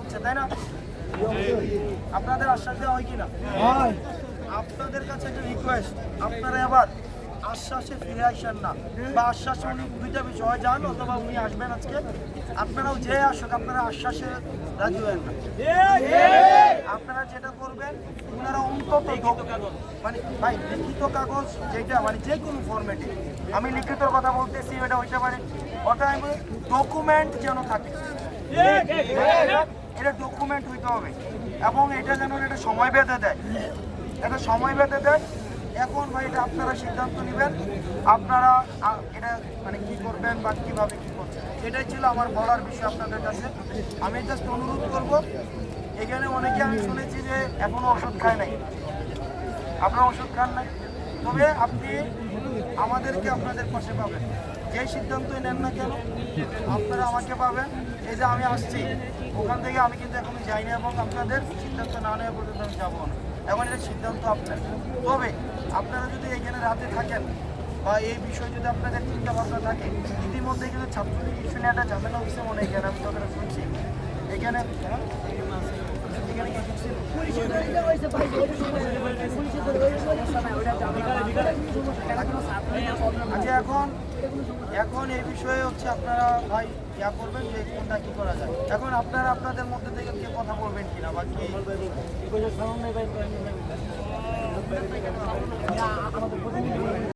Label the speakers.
Speaker 1: হচ্ছে তাই না? আপনাদের আশ্বাস দেওয়া হয় কি না আপনাদের কাছে একটা রিকোয়েস্ট আপনারা এবার আশ্বাসে ফিরে আসেন না। বা আশ্বাসে উনি দুইটা বিষয় যান অথবা উনি আসবেন আজকে। আপনারাও যে আসুক আপনারা আশ্বাসে রাজি হবেন না। আপনারা যেটা করবেন ওনারা অন্তত মানে ভাই লিখিত কাগজ যেটা মানে যে কোনো ফরম্যাটে আমি লিখিতর কথা বলতেছি এটা হইতে পারে ওটা আমি ডকুমেন্ট যেন থাকে। এটা ডকুমেন্ট হইতে হবে। এবং এটা যেন এটা সময় বেঁধে দেয়। একটা সময় বেঁধে দেয়। এখন ভাই এটা আপনারা সিদ্ধান্ত নেবেন। আপনারা এটা মানে কি করবেন বা কীভাবে কী করছেন? এটাই ছিল আমার বলার বিষয় আপনাদের কাছে। আমি জাস্ট অনুরোধ করব, এখানে অনেকে আমি শুনেছি যে এখনও ওষুধ খায় নাই। আপনার ওষুধ খান নাই? তবে আপনি আমাদেরকে আপনাদের পাশে পাবেন। যে সিদ্ধান্তই নেন না কেন, আপনারা আমাকে পাবেন। এই যে আমি আসছি, ওখান থেকে আমি কিন্তু এখনও যাইনি এবং আপনাদের সিদ্ধান্ত না নেওয়া পর্যন্ত আমি যাব না। এখন এটা সিদ্ধান্ত আপনার। তবে আপনারা যদি এখানে রাতে থাকেন বা এই বিষয়ে যদি আপনাদের চিন্তা ভাবনা থাকে, ইতিমধ্যে কিন্তু ছাত্রলীগ ইস্যু নিয়ে একটা ঝামেলা হচ্ছে মনে হয় এখানে, আমি তখন শুনছি। এখানে এখানে কি ছিল? আচ্ছা এখন এখন এই বিষয়ে হচ্ছে আপনারা ভাই ইয়া করবেন যে কোনটা কি করা যায়। এখন আপনারা আপনাদের মধ্যে থেকে কে কথা বলবেন কিনা বা কি?